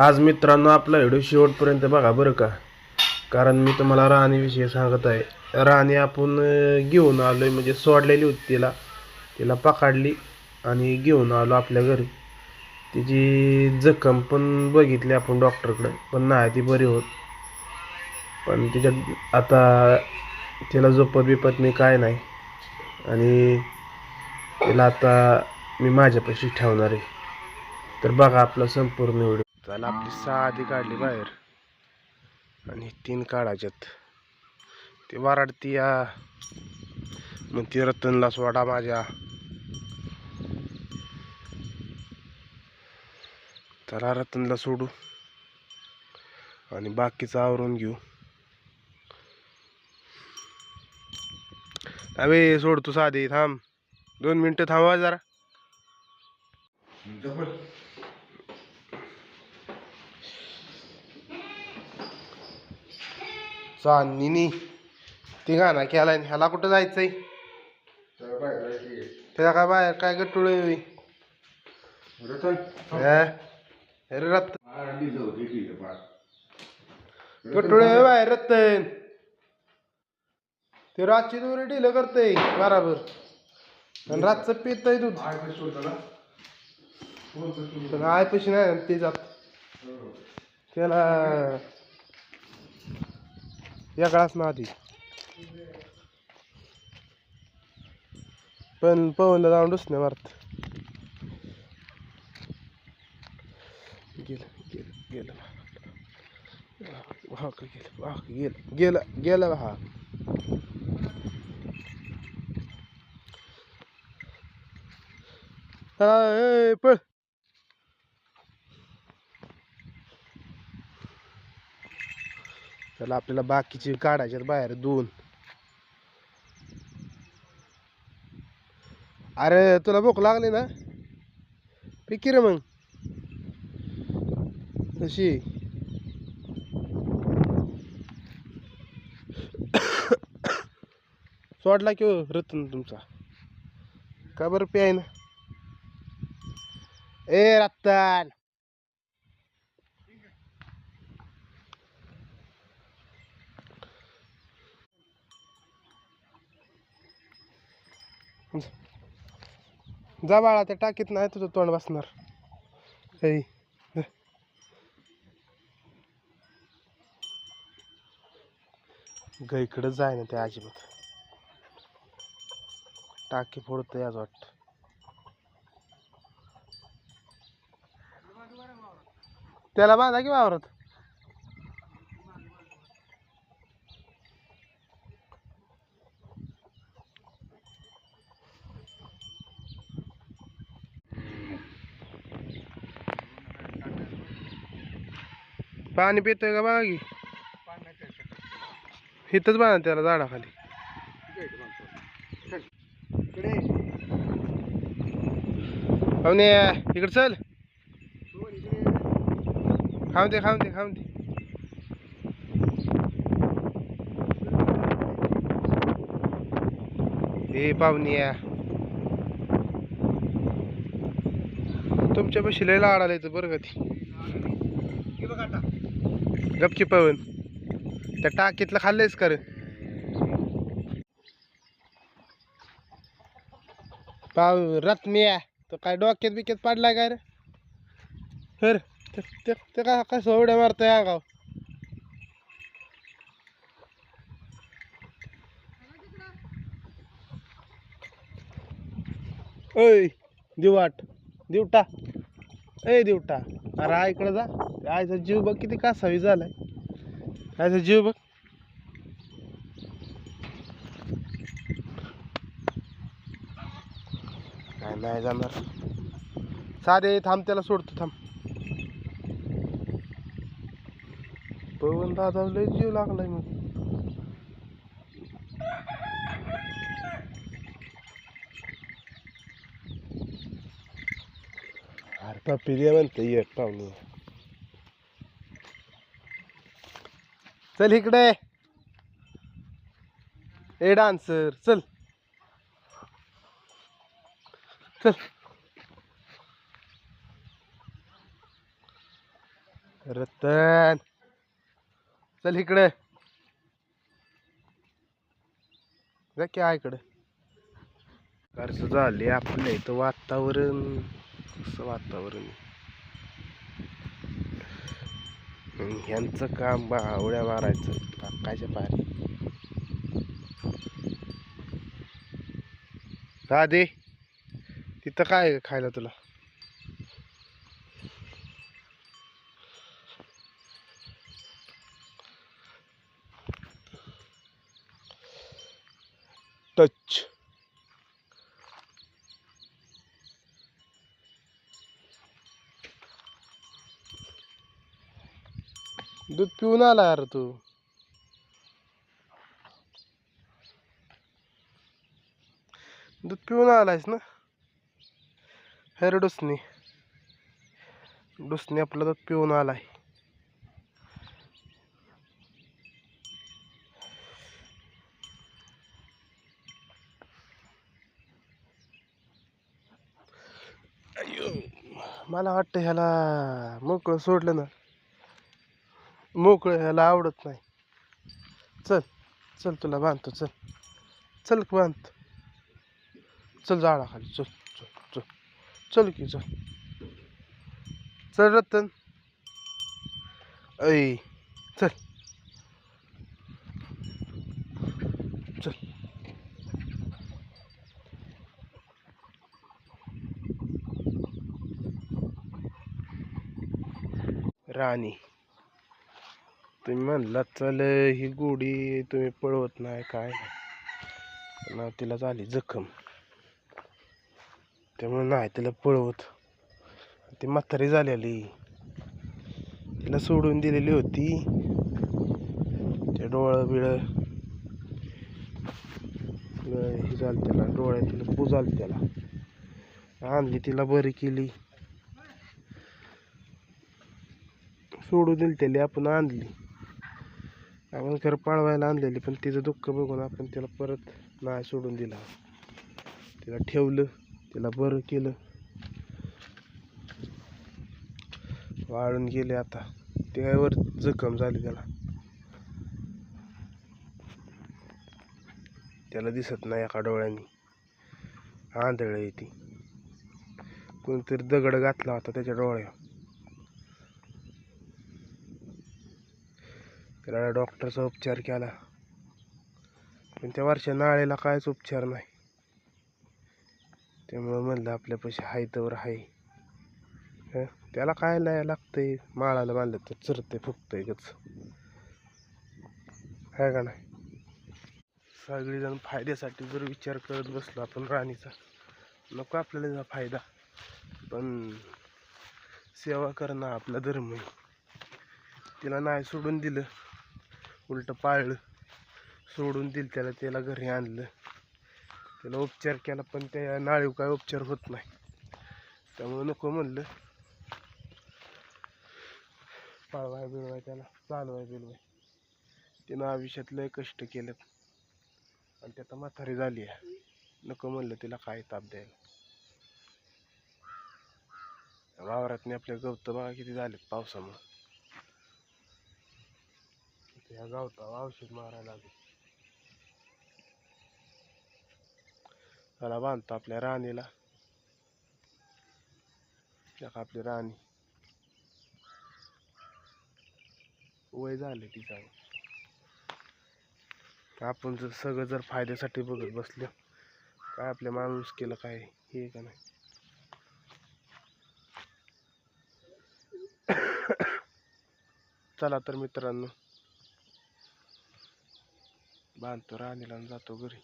आज मित्रांनो आपला व्हिडिओ शेवटपर्यंत बघा बरं का. कारण मी तुम्हाला राणीविषयी सांगत आहे. राणी आपण घेऊन आलो आहे म्हणजे सोडलेली होती तिला. तिला पकडली आणि घेऊन आलो आपल्या घरी. तिची जखम पण बघितली आपण डॉक्टरकडे पण नाही ती बरी होत. पण तिच्यात आता तिला झोपत बिपत नाही काय नाही. आणि तिला आता मी माझ्यापाशी ठेवणार आहे. तर बघा आपला संपूर्ण व्हिडिओ त्याला आपली सहा आधी काढली बाहेर. आणि तीन काढायच्यात. ती वराडती या. मग ती रतनला सोडा माझ्या. चला रतनला सोडू. आणि बाकीचं आवरून घेऊ. अबे सोड तू साधी थांब. दोन मिनटं थांबवा जरा. चांदणी ती गाणं केलाय आणि ह्याला कुठं जायचंय? त्याला काय बाहेर काय गट्टुळ अरे रत्त बाहेर रत्तन ते रातची दोरी ढिलं करतय बराबर आणि रातचं पितय दूध. आय पैसे नाही ते जात. त्याला वेगळाच ना आधी. पण पवनला जाऊन डुसणे मारत. गेलं गेलं गेलं. वाहक गेलं वाहक गेलं गेलं गेलं हा हा ए, पळ. त्याला आपल्याला बाकीचे काढायचे बाहेर दोन अरे तुला भूक लागली ना पिकी रे मग कशी सोडला की हो रतन तुमचा का बरं प्याय ना ए रत्तन जा बाळा त्या टाकीत नाही तुझं तोंड बसणार. ऐ जाय ना त्या अजिबात टाकी फोडतंय आज वाटत. त्याला बांधा की वावरत? पाणी पितोय का बघा की इथंच बांधा त्याला झाडाखाली. पाहुणे इकडे. चल. खाऊन दे खाऊन दे खाऊन दे. ए पाहुणे तुमच्या पैसे लय लाड आलाय बरं का ती. गपकी पवन त्या टाकीतलं खाल्लंयच कर पाव रत्निया तो काय डोक्यात बिक्यात पाडला काय रे? हर ते ते ते का कसं उड्या मारतोय ओय दिवाट. दिवटा. ए दिवटा. अरे आ इकडं जा. आयचा जीव बघ किती कासावी झालाय. आयचा जीव बघ. काय नाही जाणार. साधे थांब त्याला सोडतो थांब. पवन दादा लय जीव लागलाय मग. अरे म्हणते ये पाहुणे. चल इकडे. ए डान्सर चल. चल. रतन. चल इकडे. जा की इकडे. कर्ज झाले आपल्या इथं वातावरण. कसं वातावरण ह्यांचं काम बावड्या मारायचं. काकाच्या पारी. राधे तिथं काय आहे खायला तुला? टच. दूध पिऊन आला यार तू. दूध पिऊन आलायस ना? हेर डुसनी. डुसनी आपलं दूध पिऊन आलाय. मला वाटतं ह्याला मोकळं सोडलं ना. मोकळं ह्याला आवडत नाही. चल चल तुला बांधतो चल. चल की बांधतो चल झाडा खाली चल चल चल. चल की चल. चल रतन. ऐ चल. चल. राणी. तुम्ही म्हणलात चल ही गोडी तुम्ही पळवत नाही काय नाही. ना तिला झाली जखम. त्यामुळे नाही तिला पळवत. ती म्हातारी झालेली. तिला सोडून दिलेली होती. ते डोळं बिळं. हे झालं त्याला डोळ्यातलं पू झालं त्याला. आणली तिला बरी केली. सोडून दिली त्याला आपण आणली. आपण खरं पाळवायला आणलेली पण तिचं दुःख बघून आपण तिला परत नाही सोडून दिला. तिला ठेवलं तिला बरं केलं. वाळून गेले आता. त्यावर जखम झाली त्याला. त्याला दिसत नाही एका डोळ्यानी. आंधळ आहे ती. कोणतरी दगड घातला होता त्याच्या डोळ्यावर. त्याला डॉक्टरचा उपचार केला. पण त्या वर्षा नाळेला कायच उपचार नाही. त्यामुळं म्हणलं आपल्यापाशी हाय तर हाय. त्याला काय लाय लागतंय? माळाला बांधलं तर चरते फुकतंय गच. आहे का नाही? सगळेजण फायद्यासाठी जर विचार करत बसलो आपण राणीचा नको आपल्याला त्याचा फायदा. पण सेवा करणं आपला धर्म आहे. तिला नाही सोडून दिलं. उलटं पाळलं. सोडून दिलं त्याला त्याला घरी आणलं. त्याला उपचार केला पण त्या नाळीव काय उपचार होत नाही. त्यामुळे नको म्हणलं. पाळवाय बिळवाय त्याला चालवाय बिलवाय तिनं आयुष्यात लय कष्ट केलं. आणि त्यात म्हातारी झाली आहे. नको म्हणलं तिला काय ताप द्यायला. वावरातनी आपल्या गवत बघा किती झालेत पावसामुळे. ह्या गवतावर औषध मारायला लागेल. त्याला बांधतो आपल्या राणीला. आपली राणी. वय झाले तिचा आपण जर सगळं जर फायद्यासाठी बघत बसलो काय आपल्या माणूस केलं काय हे का नाही? चला तर मित्रांनो बांधतो राणीला आणि जातो घरी